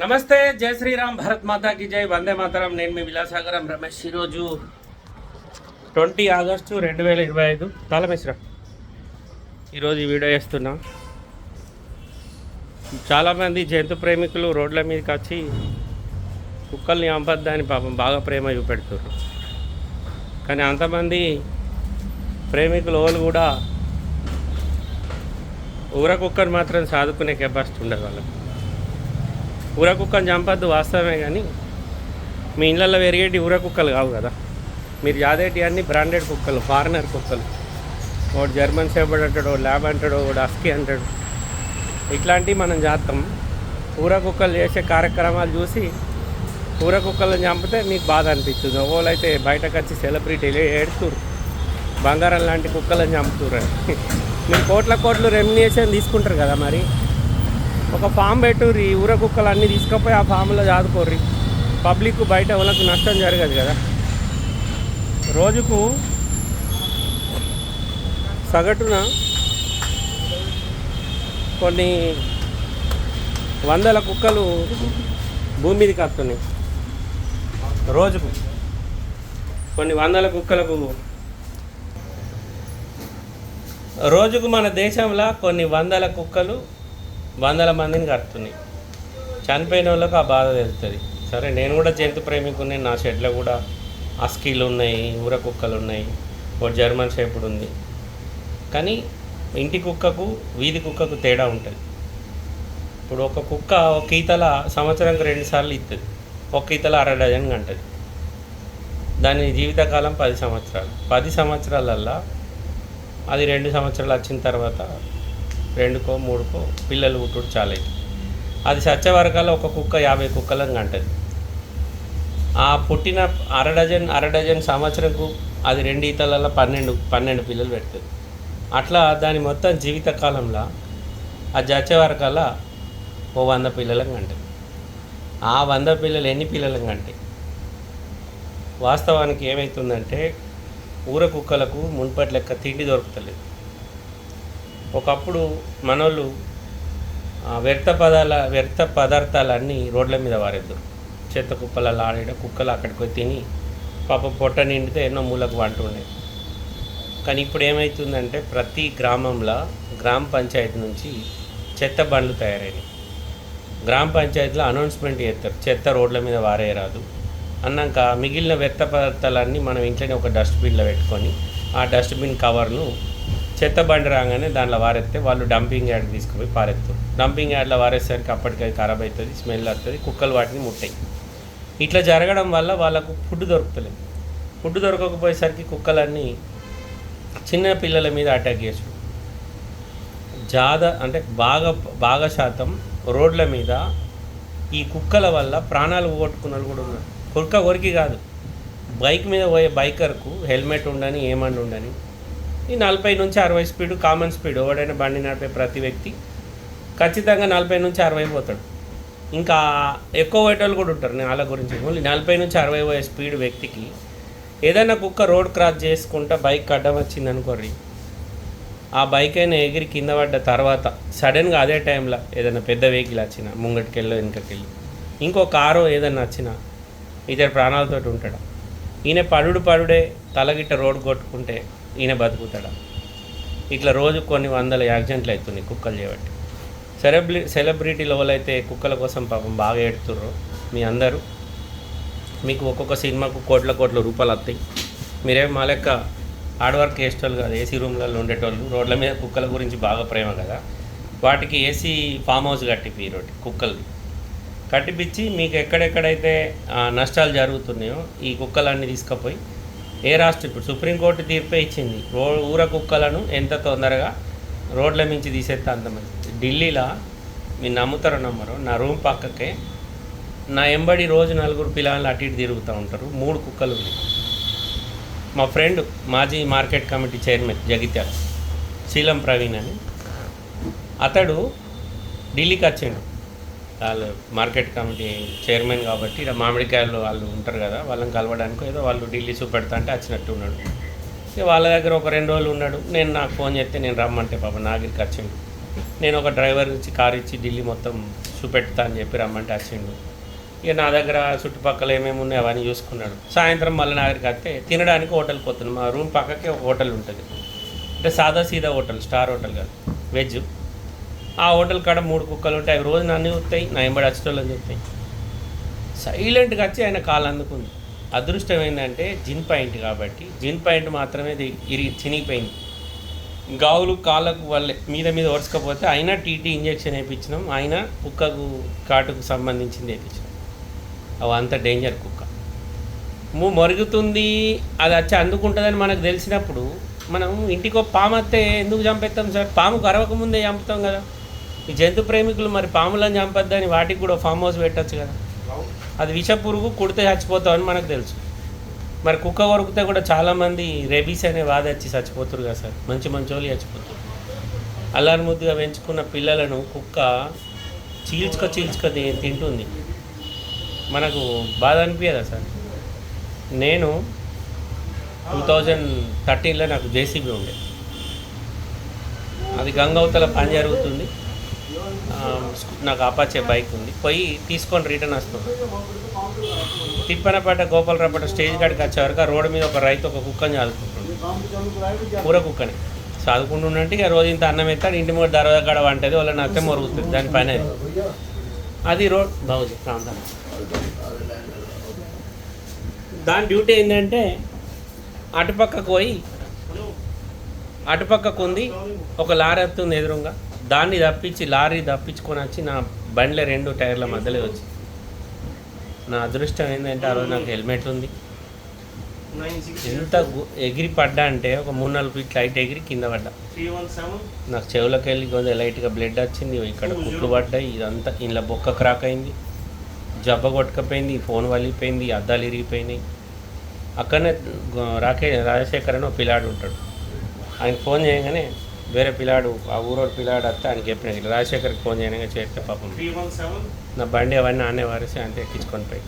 నమస్తే జై శ్రీరామ్ భరత్ మాతాకి జై వందే మాతరం. నేను మీ విలాసాగరం రమేష్. ఈరోజు ట్వంటీ ఆగస్టు రెండు వేల ఇరవై ఐదు. తాళమేశ్వర ఈరోజు ఈ వీడియో చేస్తున్నా. చాలామంది జంతు ప్రేమికులు రోడ్ల మీదకి వచ్చి కుక్కల్ని అంపద్దని పాపం బాగా ప్రేమ చూపెడుతున్నారు కానీ అంతమంది ప్రేమికులు వాళ్ళు కూడా ఊర కుక్కను మాత్రం సాదుకునే కెపాసిటీ ఉండదు వాళ్ళకి. ఊర కుక్కను చంపద్దు వాస్తవమే కానీ మీ ఇళ్ళల్లో పెరిగేటి ఊర కుక్కలు కావు కదా. మీరు యాదేటి అన్ని బ్రాండెడ్ కుక్కలు ఫారినర్ కుక్కలు. ఒకటి జర్మన్ షెపర్డ్ అంటాడు ల్యాబ్ అంటాడు ఒకటి అస్కీ అంటాడు. ఇట్లాంటివి మనం చేస్తాం. ఊర కుక్కలు చేసే కార్యక్రమాలు చూసి ఊర కుక్కలను చంపితే మీకు బాధ అనిపిస్తుంది. ఒకళ్ళు అయితే బయటకు వచ్చి సెలబ్రిటీలు ఏడుతురు బంగారం లాంటి కుక్కలను చంపుతురు మీరు కోట్ల కోట్లు రెమ్యునేషన్ తీసుకుంటారు కదా మరి. ఒక ఫామ్ పెట్టుర్రి ఊర కుక్కలు అన్నీ తీసుకుపోయి ఆ ఫామ్లో చాదుకోర్రి పబ్లిక్ బయట వాళ్ళకి నష్టం జరగదు కదా. రోజుకు సగటున కొన్ని వందల కుక్కలు భూమి మీదకి వస్తున్నాయి. రోజుకు కొన్ని వందల కుక్కలకు రోజుకు మన దేశంలో కొన్ని వందల కుక్కలు వందల మందిని కడుతున్నాయి. చనిపోయిన వాళ్ళకు ఆ బాధ తెలుస్తుంది. సరే నేను కూడా జంతు ప్రేమికుని నా షెడ్లో కూడా అస్కీలు ఉన్నాయి ఊర కుక్కలు ఉన్నాయి ఓ జర్మన్ షేపుడు ఉంది. కానీ ఇంటి కుక్కకు వీధి కుక్కకు తేడా ఉంటుంది. ఇప్పుడు ఒక కుక్క ఒక ఈతల సంవత్సరానికి రెండుసార్లు ఇస్తుంది ఒక ఈతల అర డజన్ కంటది. దాని జీవితకాలం పది సంవత్సరాలు. పది సంవత్సరాలల్లా అది రెండు సంవత్సరాలు వచ్చిన తర్వాత రెండుకో మూడుకో పిల్లలు పుట్టుడు చాలా అవుతుంది అది సత్య వరకాల ఒక కుక్క యాభై కుక్కలను కంటది. ఆ పుట్టిన అర డజన్ అర డజన్ సంవత్సరంకు అది రెండు ఈతలలో పన్నెండు పన్నెండు పిల్లలు పెడుతుంది. అట్లా దాని మొత్తం జీవితకాలంలో అది ఆ జచ్చే వరకల్లా ఓ వంద పిల్లలను కంటది. ఆ వంద పిల్లలు ఎన్ని పిల్లలను కంటాయి వాస్తవానికి ఏమవుతుందంటే ఊర కుక్కలకు మున్పటి లెక్క తిండి దొరుకుతలేదు. ఒకప్పుడు మనోళ్ళు వ్యర్థ పదాల వ్యర్థ పదార్థాలన్నీ రోడ్ల మీద వారేద్దరు చెత్త కుప్పలలో ఆడేట కుక్కలు అక్కడికి పోయి తిని పాప పొట్ట నిండితే ఎన్నో మూలకు వంటుండే కానీ ఇప్పుడు ఏమవుతుందంటే ప్రతి గ్రామంలో గ్రామ పంచాయతీ నుంచి చెత్త బండ్లు తయారైనాయి. గ్రామ పంచాయతీలో అనౌన్స్మెంట్ చేస్తారు చెత్త రోడ్ల మీద వారేయరాదు. అన్నాక మిగిలిన వ్యర్థ పదార్థాలన్నీ మనం ఇంట్లోనే ఒక డస్ట్బిన్లో పెట్టుకొని ఆ డస్ట్బిన్ కవర్ను చెత్త బండి రాగానే దాంట్లో వారెత్తే వాళ్ళు డంపింగ్ యార్డ్ తీసుకుపోయి పారెత్తారు. డంపింగ్ యార్డ్లో వారేసరికి అప్పటికది ఖరాబ్ అవుతుంది స్మెల్ వస్తుంది కుక్కలు వాటిని ముట్టాయి. ఇట్లా జరగడం వల్ల వాళ్ళకు ఫుడ్ దొరుకుతలేదు. ఫుడ్ దొరకకపోయేసరికి కుక్కలన్నీ చిన్న పిల్లల మీద అటాక్ చేసుడు జాద అంటే బాగా బాగా శాతం రోడ్ల మీద ఈ కుక్కల వల్ల ప్రాణాలు పోగొట్టుకున్న వాళ్ళు కూడా ఉన్నారు. కుక్క కొరికి కాదు. బైక్ మీద పోయే బైకర్కు హెల్మెట్ ఉండని ఏమని ఉండని ఈ నలభై నుంచి అరవై స్పీడ్ కామన్ స్పీడ్ ఎవడైనా బండి నడిపే ప్రతి వ్యక్తి ఖచ్చితంగా నలభై నుంచి అరవై పోతాడు. ఇంకా ఎక్కువ పోయేటోళ్ళు కూడా ఉంటారు నేను వాళ్ళ గురించి ఓన్లీ నలభై నుంచి అరవై పోయే స్పీడ్ వ్యక్తికి ఏదైనా కుక్క రోడ్ క్రాస్ చేసుకుంటా బైక్ అడ్డం వచ్చింది అనుకోర్రి ఆ బైక్ అయినా ఎగిరి కింద పడ్డ తర్వాత సడన్గా అదే టైంలో ఏదైనా పెద్ద వెహికల్ వచ్చిన ముంగటికెళ్ళో వెనకకెళ్ళి ఇంకో కారు ఏదైనా వచ్చిన ఇతర ప్రాణాలతోటి ఉంటాడు. ఈయన పడుడు పడుడే తలగిట్ట రోడ్ కొట్టుకుంటే ఈయన బతుకుతాడా? ఇట్లా రోజు కొన్ని వందల యాక్సిడెంట్లు అవుతున్నాయి కుక్కలు చేయబట్టి సెలబ్రి సెలబ్రిటీ అయితే కుక్కల కోసం పాపం బాగా ఏడుతుర్రు మీ అందరూ. మీకు ఒక్కొక్క సినిమాకు కోట్ల కోట్ల రూపాయలు వస్తాయి. మీరేం మా లెక్క హార్డ్ వర్క్ చేసేటోళ్ళు కాదు ఏసీ రూమ్లలో ఉండేటోళ్ళు. రోడ్ల మీద కుక్కల గురించి బాగా ప్రేమ కదా. వాటికి ఏసీ ఫామ్ హౌస్ కట్టిపి రోటి కుక్కల్ని. కట్టిపిచ్చి మీకు ఎక్కడెక్కడైతే నష్టాలు జరుగుతున్నాయో ఈ కుక్కలన్నీ తీసుకుపోయి ఏ రాష్ట్రం ఇప్పుడు సుప్రీంకోర్టు తీర్పే ఇచ్చింది. రో ఊర కుక్కలను ఎంత తొందరగా రోడ్ల మించి తీసేస్తే అంత మంచిది ఢిల్లీలో మీరు నమ్ముతారో నమ్మరు నా రూమ్ పక్కకే నా ఎంబడి రోజు నలుగురు పిల్లలు అటు ఇటు తిరుగుతూ ఉంటారు. మూడు కుక్కలు ఉన్నాయి. మా ఫ్రెండ్ మాజీ market committee chairman Jagtial Seelam Praveen అని. అతడు ఢిల్లీకి వచ్చిండు. వాళ్ళు మార్కెట్ కమిటీ చైర్మన్ కాబట్టి ఇలా మామిడికాయలు వాళ్ళు ఉంటారు కదా వాళ్ళని కలవడానికి ఏదో వాళ్ళు ఢిల్లీ చూపెడతా అంటే వచ్చినట్టు ఉన్నాడు. ఇక వాళ్ళ దగ్గర ఒక రెండు రోజులు ఉన్నాడు. నేను నాకు ఫోన్ చేస్తే నేను రమ్మంటే పాప నాగిరికి వచ్చిండు నేను ఒక డ్రైవర్ ఇచ్చి కార్ ఇచ్చి ఢిల్లీ మొత్తం చూపెడతా అని చెప్పి రమ్మంటే వచ్చిండు ఇక నా దగ్గర చుట్టుపక్కల ఏమేమి ఉన్నాయి అవన్నీ చూసుకున్నాడు. సాయంత్రం మళ్ళీ నా దగ్గరికి వస్తే తినడానికి హోటల్కి పోతున్నాం. మా రూమ్ పక్కకే ఒక హోటల్ ఉంటుంది. అంటే సాదా సీదా హోటల్ స్టార్ హోటల్ కాదు. వెజ్. ఆ హోటల్ కాడ మూడు కుక్కలు ఉంటాయి. అవి రోజు నన్ను చూస్తాయి నా ఎంబడి వచ్చేటోళ్ళని చూస్తాయి. సైలెంట్గా వచ్చి ఆయన కాలు అందుకుంది. అదృష్టం ఏంటంటే జిన్ పాయింట్ కాబట్టి జిన్ పాయింట్ మాత్రమే ఇది ఇరిగి చినిగిపోయింది. గావులు కాళ్ళకు వాళ్ళే మీద మీద ఒరచకపోతే అయినా టీటీ ఇంజెక్షన్ వేయించినాం అయినా కుక్కకు కాటుకు సంబంధించింది వేయించినాం అవి అంత డేంజర్ కుక్క. ము మొరుగుతుంది అది వచ్చి అందుకుంటుందని మనకు తెలిసినప్పుడు మనం ఇంటికో పాము వస్తే ఎందుకు చంపేస్తాం సార్? పాము కరవక ముందే చంపుతాం కదా. ఈ జంతు ప్రేమికులు మరి పాములను చంపొద్దని వాటికి కూడా ఫామ్ హౌస్ పెట్టచ్చు కదా. అది విష పురుగు కుడితే చచ్చిపోతామని మనకు తెలుసు. మరి కుక్క కొరికితే కూడా చాలామంది రెబీస్ అనే బాధ వచ్చి చచ్చిపోతారు కదా సార్. మంచి మంచి వాళ్ళు చచ్చిపోతారు. అల్లారు ముద్దుగా పెంచుకున్న పిల్లలను కుక్క చీల్చుక చీల్చుక తింటుంది. మనకు బాధ అనిపించదా సార్? నేను టూ థౌజండ్ థర్టీన్లో నాకు జేసీబీ ఉండే. అది గంగవతల పని జరుగుతుంది. నాకు అపాచే బైక్ ఉంది. పోయి తీసుకొని రిటర్న్ వస్తున్నాను తిప్పనపేట గోపాలరాపేట స్టేజ్ కాడికి వచ్చే వరకు రోడ్డు మీద ఒక రైతు ఒక కుక్కని చదువుకుంటుంది కూర కుక్కని. చదువుకుంటుండంటే ఇక రోజు ఇంత అన్నం ఎత్తాడు ఇంటి మూడు దర్వాజా కాడ వంటది వాళ్ళ నచ్చ మొరుగుతుంది దాని పని అది. అది రోడ్ బాగుంది ప్రాంతం. దాని డ్యూటీ ఏంటంటే అటుపక్కకు పోయి అటుపక్కకు ఉంది ఒక లారీ వస్తుంది ఎదురుగా. దాన్ని తప్పించి లారీ తప్పించుకొని వచ్చి నా బండిలో రెండు టైర్ల మధ్యలో వచ్చి. నా అదృష్టం ఏంటంటే ఆ రోజు నాకు హెల్మెట్ ఉంది. ఎంత ఎగిరి పడ్డా అంటే ఒక మూడు నాలుగు ఫీట్ లైట్ ఎగిరి కింద పడ్డా. నాకు చెవులకు వెళ్ళి కొంచెం లైట్గా బ్లడ్ వచ్చింది ఇక్కడ కుట్లు పడ్డాయి ఇదంతా ఇంట్లో బొక్క క్రాక్ అయింది. జబ్బ కొట్టుకపోయింది ఫోన్ వలిగిపోయింది అద్దాలు ఇరిగిపోయినాయి. అక్కడనే రాకే రాజశేఖర్ అని ఒక పిల్లాడు ఉంటాడు. ఆయన ఫోన్ చేయగానే వేరే పిల్లాడు ఆ ఊరోడు పిల్లాడు వస్తే ఆయనకి చెప్పిన రాజశేఖర్కి ఫోన్ చేయగానే చేస్తే పాపం నా బండి అవన్నీ ఆనే వారేసి అంతే ఎక్కించుకొని పోయి.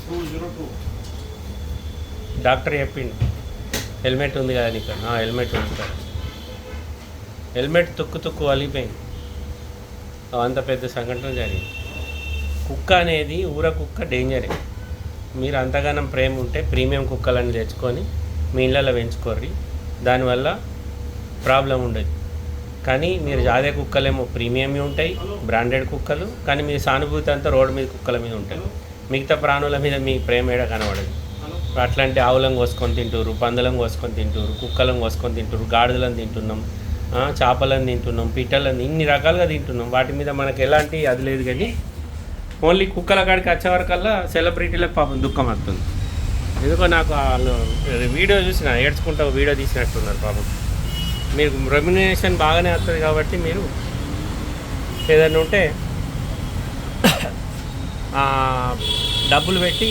డాక్టర్ చెప్పిండు హెల్మెట్ ఉంది కదా నీకు? "ఆ, హెల్మెట్ ఉంది కదా. హెల్మెట్ తుక్కు తుక్కు వలిగిపోయింది అంత పెద్ద సంఘటన జరిగింది. కుక్క అనేది ఊర కుక్క డేంజరే మీరు అంతగానం ప్రేమ ఉంటే ప్రీమియం కుక్కలని తెచ్చుకొని మీ ఇళ్ళలో పెంచుకోర్రి. దానివల్ల ప్రాబ్లం ఉండదు. కానీ మీరు జాదే కుక్కలేమో ప్రీమియం ఉంటాయి బ్రాండెడ్ కుక్కలు కానీ మీ సానుభూతి అంతా రోడ్డు మీద కుక్కల మీద ఉంటుంది మిగతా ప్రాణుల మీద మీ ప్రేమ ఏడ కనబడదు. అట్లాంటి ఆవులను కోసుకొని తింటారు పందులను కోసుకొని తింటారు కుక్కలను కోసుకొని తింటారు గాడిదలను తింటున్నాం చేపలను తింటున్నాం పిట్టలను ఇన్ని రకాలుగా తింటున్నాం. వాటి మీద మనకు ఎలాంటి అది లేదు కానీ ఓన్లీ కుక్కల కాడికి వచ్చేవరకల్లా సెలబ్రిటీలకు పాపం దుఃఖం వస్తుంది. ఎందుకో నాకు వాళ్ళు వీడియో చూసిన ఏడ్చుకుంటా వీడియో తీసినట్టున్నారు పాపం. మీకు రెమ్యునేషన్ బాగానే వస్తుంది కాబట్టి మీరు ఏదైనా ఉంటే డబ్బులు పెట్టి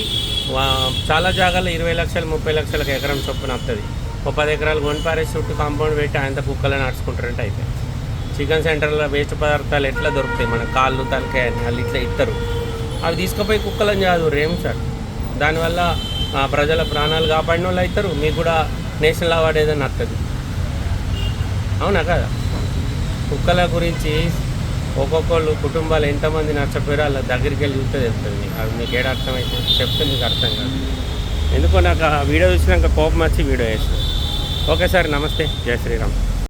చాలా జాగాలో ఇరవై లక్షలు ముప్పై లక్షలకు ఎకరం చొప్పున వస్తుంది. ఒక పది ఎకరాలు కొని పారేసి చుట్టూ కాంపౌండ్ పెట్టి ఆయన కుక్కలు నడుచుకుంటారంటే అయితే. చికెన్ సెంటర్లో వేస్ట్ పదార్థాలు ఎట్లా దొరుకుతాయి? మన కాళ్ళు తలకాయ అని వాళ్ళు ఇట్లా ఇస్తారు అవి తీసుకుపోయి కుక్కలని కాదు రేము సార్. దానివల్ల ప్రజల ప్రాణాలు కాపాడిన వాళ్ళు అవుతారు మీకు కూడా నేషనల్ అవార్డు ఏదైనా వస్తుంది అవునా కదా? కుక్కల గురించి ఒక్కొక్కళ్ళు కుటుంబాలు ఎంతమంది నచ్చపోయారో వాళ్ళ దగ్గరికి వెళ్ళి చూస్తే చెప్తుంది మీకు అది మీకు ఏడ అర్థమైతే చెప్తే మీకు అర్థం కాదు. ఎందుకో నాకు ఆ వీడియో చూసినాక కోపం వచ్చి వీడియో వేస్తుంది ఓకే సార్ నమస్తే. జై శ్రీరామ్.